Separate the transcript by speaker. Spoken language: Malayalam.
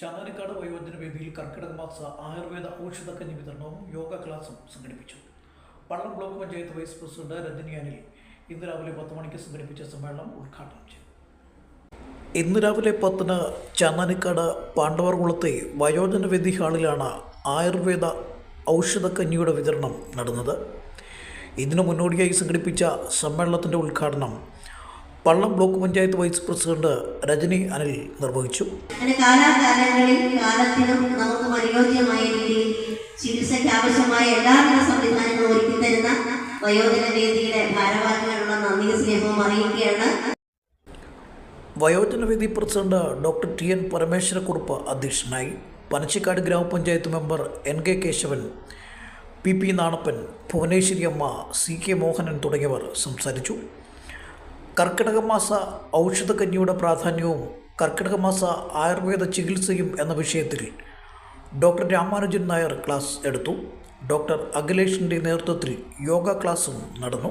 Speaker 1: ചാനാനിക്കാട് വയോജന വേദിയിൽ കർക്കിടക മാസ ആയുർവേദ ഔഷധക്കഞ്ഞി വിതരണവും യോഗ ക്ലാസും സംഘടിപ്പിച്ചു. Pallam block panchayat vice president Rajani ഇന്ന് രാവിലെ പത്ത് മണിക്ക് സംഘടിപ്പിച്ച സമ്മേളനം ഉദ്ഘാടനം ചെയ്തു. ഇന്ന് രാവിലെ പത്തിന് ചാനാനിക്കാട് പാണ്ഡവർകുളത്തെ വയോജന വേദി ഹാളിലാണ് ആയുർവേദ ഔഷധക്കഞ്ഞിയുടെ വിതരണം നടന്നത്. ഇതിനു മുന്നോടിയായി സംഘടിപ്പിച്ച സമ്മേളനത്തിന്റെ ഉദ്ഘാടനം Pallam block panchayat vice president Rajani Anil നിർവഹിച്ചു.
Speaker 2: അങ്ങനെ കാലാകാലങ്ങളിൽ കാലത്തിനും നമുക്ക് അനുയോജ്യമായ രീതിയിൽ ചികിത്സയ്ക്ക് ആവശ്യമായ എല്ലാവിധ സംവിധാനങ്ങളും ഒരുക്കി തരുന്ന വയോജന വേദിയുടെ ഭാരവാഹികളുള്ള നന്ദി സ്നേഹവും അറിയിക്കുകയാണ്.
Speaker 1: വയോജനവേദി president doctor T N Parameswara Kurup അധ്യക്ഷനായി Panachikkad grama panchayat member N K Kesavan P P Nanappan Bhuvaneswari Amma C K Mohanan തുടങ്ങിയവർ സംസാരിച്ചു. കർക്കിടക ഔഷധകന്യയുടെ പ്രാധാന്യവും കർക്കിടകമാസ ആയുർവേദ ചികിത്സയും എന്ന വിഷയത്തിൽ ഡോക്ടർ രാമാനുജൻ നായർ ക്ലാസ് എടുത്തു. ഡോക്ടർ അഖിലേഷിന്റെ നേതൃത്വത്തിൽ യോഗ ക്ലാസും നടന്നു.